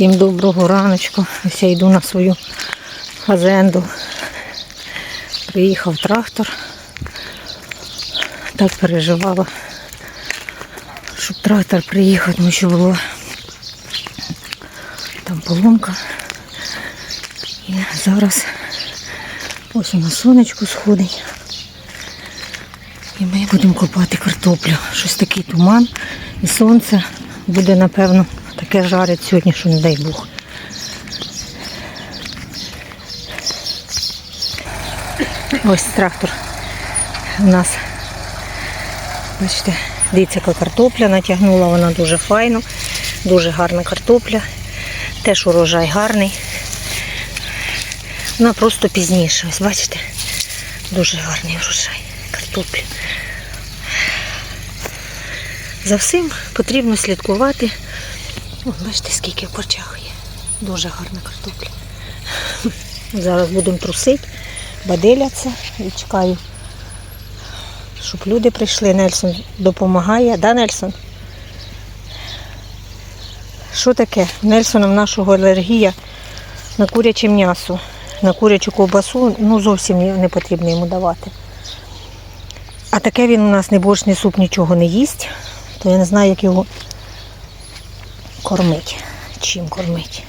Всім доброго раночку. Я йду на свою фазенду. Приїхав трактор. Так переживала, щоб трактор приїхав, тому що було там поломка. І зараз ось на сонечку сходить. І ми будемо копати картоплю. Щось такий туман і сонце буде, напевно, таке жарить сьогодні, що не дай Бог. Ось трактор у нас. Бачите, дивіться, яка картопля натягнула, вона дуже файно, дуже гарна картопля. Теж урожай гарний. Вона просто пізніше. Ось бачите, дуже гарний урожай картоплі. За всім потрібно слідкувати. Бачите, скільки в корчах є. Дуже гарна картопля. Зараз будемо трусити, баделяться і чекаю, щоб люди прийшли. Нельсон допомагає. Да, Нельсон? Що таке? Нельсона в нашого алергія на куряче м'ясо, на курячу ковбасу, ну зовсім не потрібно йому давати. А таке він у нас не борщ, не суп, нічого не їсть, то я не знаю, як його кормить. Чим кормить.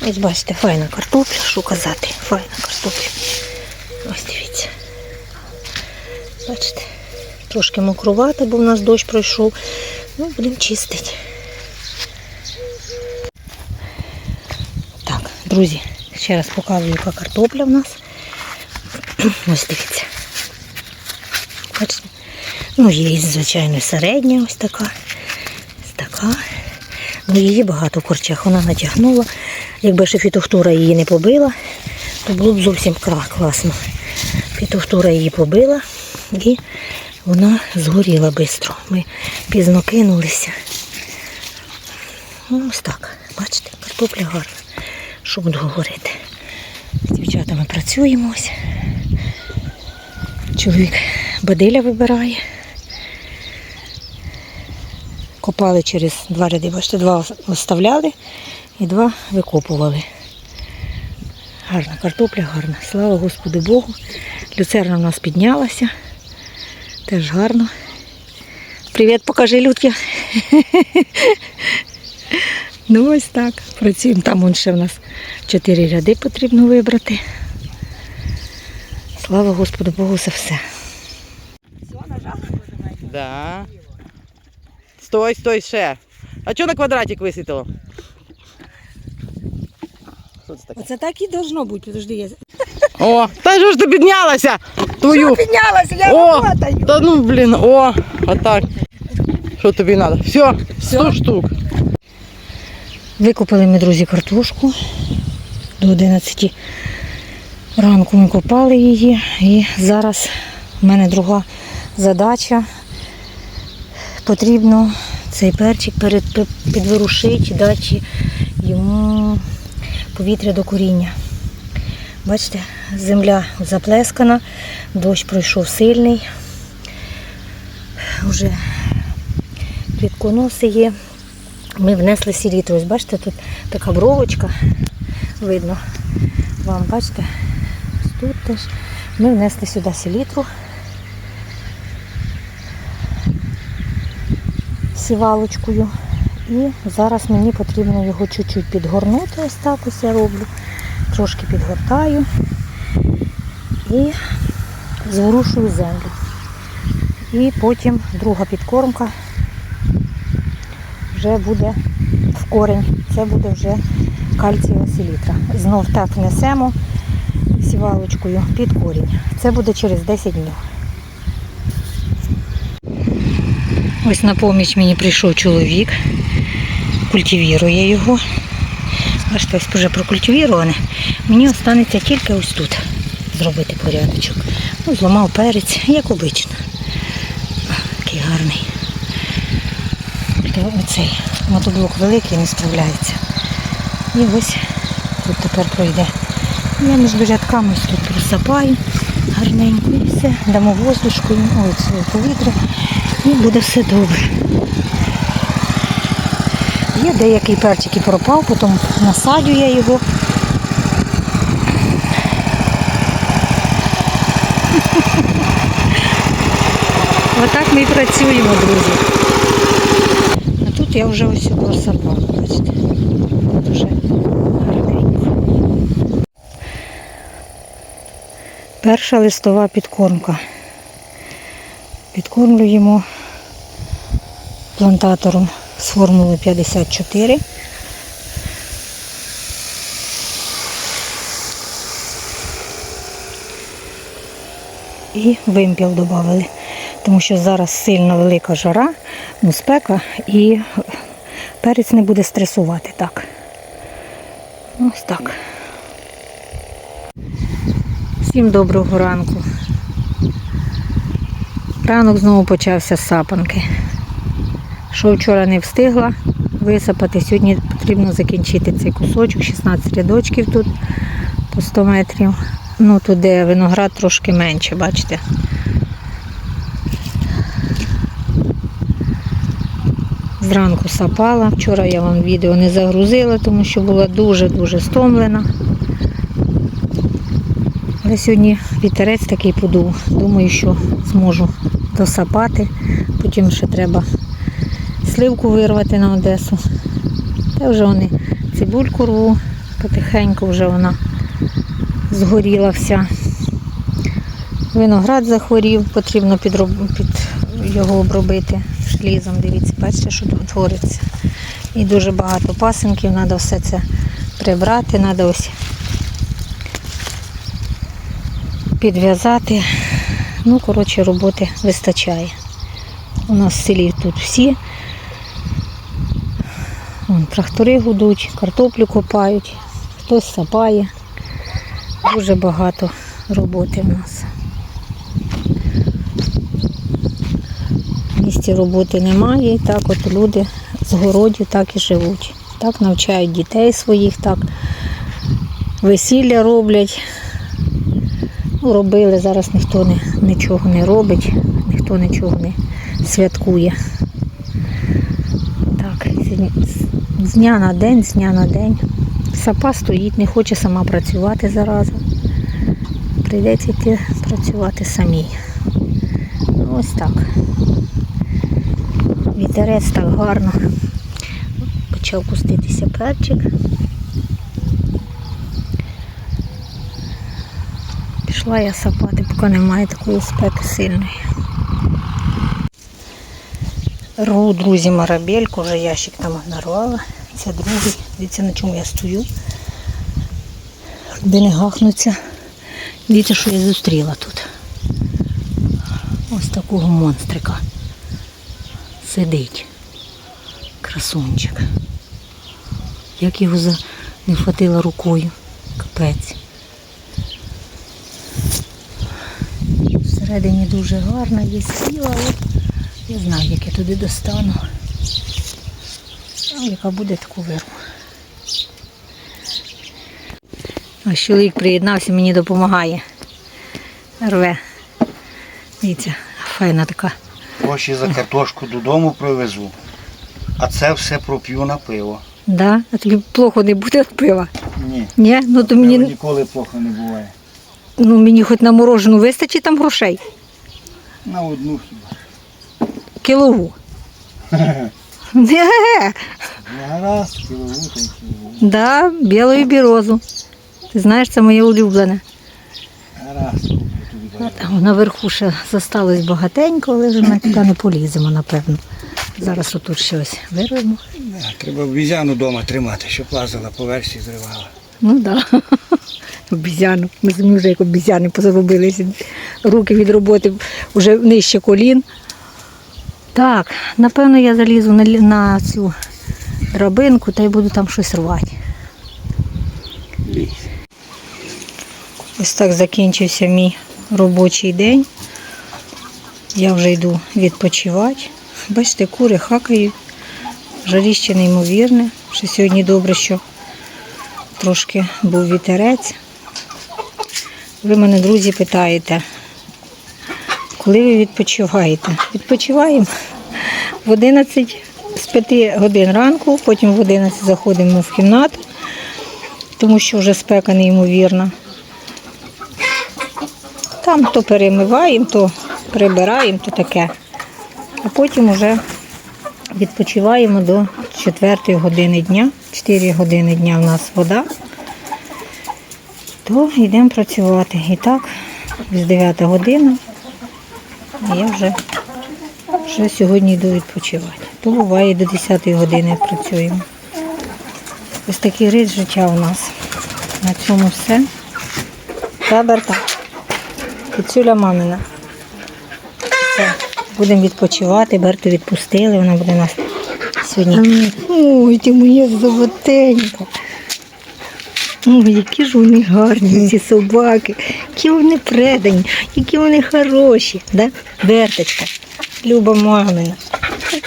Ось бачите, файна картопля, що казати, файна картопля. Ось дивіться. Бачите, трошки мокрувата, бо в нас дощ пройшов. Ну, будемо чистити. Так, друзі, ще раз показую, яка картопля в нас. Ось дивіться. Бачите? Ну, є, звичайно, середня ось така. Ось така. Ну, її багато в корчах. Вона натягнула. Якби ще фітохтура її не побила, то було б зовсім класно. Фітохтура її побила і вона згоріла швидко. Ми пізно кинулися. Ну, ось так. Бачите, картопля гарна. Що буду говорити? З дівчатами працюємо ось. Чоловік бадиля вибирає. Копали через два ряди, бачите, два оставляли і два викопували. Гарна картопля, гарна. Слава Господу Богу. Люцерна в нас піднялася. Теж гарно. Привіт, покажи, Людки. Ну ось так. Працюємо. Там ще в нас чотири ряди потрібно вибрати. Слава Господу Богу за все. Да. Стой, стой, ще. А чого на квадратик висвітило? Що це таке? Оце так і должно бути, подожди, я О, та ж ти піднялася! Твою! піднялася, я О, та ну блін, о, отак. Що тобі треба? Все, 100 штук. Викопали ми, друзі, картошку. До 11 ранку ми копали її. І зараз в мене друга задача. Потрібно цей перчик перед, підворушити, дати йому повітря до коріння. Бачите, земля заплескана, дощ пройшов сильний. Уже квітконоси є. Ми внесли селітру. Ось бачите, тут така бровочка, видно вам, бачите, тут теж. Ми внесли сюди селітру. Сівалочкою. І зараз мені потрібно його чуть-чуть підгорнути. Ось так ось я роблю. Трошки підгортаю і зворушую землю. І потім друга підкормка вже буде в корінь. Це буде вже кальцієва селітра. Знов так внесемо сівалочкою під корінь. Це буде через 10 днів. Ось на поміч мені прийшов чоловік, культивірує його. Бачите, ось вже прокультивіроване. Мені останеться тільки ось тут зробити порядочок. Ну, зламав перець, як обично. Такий гарний. Оцей мотоблок великий не справляється. І ось тут тепер пройде. Я між рядками тут присапаю гарненько. Дамо воздушку, ось повітря і буде все добре. Є деякий перчик і пропав, потім насадю я його. Отак ми і працюємо, друзі. А тут я вже ось просапала, бачите. Дуже Перша листова підкормка. Підкормлюємо плантатором з формули 54. І вимпіл додали, тому що зараз сильно велика жара, ну спека і перець не буде стресувати так. Ось так. Всім доброго ранку. Ранок знову почався з сапанки. Що вчора не встигла висапати, сьогодні потрібно закінчити цей кусочок, 16 рядочків тут по 100 метрів. Ну, тут де виноград трошки менше, бачите. Зранку сапала. Вчора я вам відео не загрузила, тому що була дуже-дуже стомлена. Але сьогодні вітерець такий подув. Думаю, що зможу досапати. Потім ще треба сливку вирвати на Одесу. Та вже вони цибульку рву, потихеньку вже вона згоріла вся. Виноград захворів, потрібно підроб... під його обробити шлізом. Дивіться, бачите, що тут твориться. І дуже багато пасинків, треба все це прибрати, треба ось підв'язати. Ну, коротше, роботи вистачає. У нас в селі тут всі. Вон, трактори гудуть, картоплю копають, хтось сапає. Дуже багато роботи в нас. В роботи немає, і так от люди з городів так і живуть. Так навчають дітей своїх, так весілля роблять. Ну, робили, зараз ніхто не, нічого не робить, ніхто нічого не святкує. Так, з- дня на день, з дня на день. Сапа стоїть, не хоче сама працювати зараза. Прийдеться йти працювати самій. Ну, Ось так. Вітерець так гарно. Почав куститися перчик. Пішла я сапати, поки немає такої спеки сильної. Рву, друзі, марабельку, вже ящик там нарвала. Це другий. Дивіться, на чому я стою. Де не гахнуться. Дивіться, що я зустріла тут. Ось такого монстрика. Сидить. Красунчик. Як його за... не хватило рукою. Капець. Всередині дуже гарна, є сіла, але я знаю, як я туди достану. А яка буде, таку вирву. Ось чоловік приєднався, мені допомагає. Рве. Дивіться, файна така. Гроші за картошку додому привезу, а це все проп'ю на пиво. Да? А тобі плохо не буде від пива? Ні, Ні? Ну то мені, ніколи плохо не буває. Ну, мені хоч на морожену вистачить там грошей. На одну хіба. Кілову. Не, Гаразд, кілову та й кілову. да, білою бірозу. Ти знаєш, це моє улюблене. Гаразд, куплю тобі Наверху ще зосталось багатенько, але ж ми туди не поліземо, напевно. Зараз отут щось вирвемо. Да, Треба обізяну вдома тримати, щоб лазила по версії зривала. Ну так. Да. Обізяну. Ми самі вже як обізяни позаробилися. Руки від роботи вже нижче колін. Так, напевно, я залізу на, на цю драбинку та й буду там щось рвати. Ось так закінчився мій робочий день. Я вже йду відпочивати. Бачите, кури хакають. Жаріще неймовірне. Що сьогодні добре, що трошки був вітерець. Ви мене, друзі, питаєте, коли ви відпочиваєте? Відпочиваємо в 11 з 5 годин ранку, потім в 11 заходимо в кімнату, тому що вже спека неймовірна. Там то перемиваємо, то прибираємо, то таке. А потім вже відпочиваємо до 4 години дня. 4 години дня в нас вода. То йдемо працювати. І так, з 9 година я вже, вже сьогодні йду відпочивати. То буває до 10 години працюємо. Ось такий рід життя у нас. На цьому все. Та, Берта? Кицюля мамина. Все. Будемо відпочивати, Берту відпустили, вона буде нас сьогодні. Ой, ти моя золотенька. Ой, які ж вони гарні, ці собаки, які вони предані, які вони хороші, да? Берточка, Люба мамина.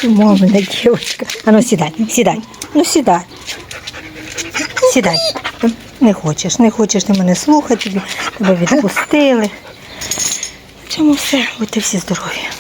Мамина дівчинка. А ну сідай, сідай, ну сідай. Сідай. Не хочеш, не хочеш ти мене слухати, тебе відпустили. В цьому все, будьте всі здорові.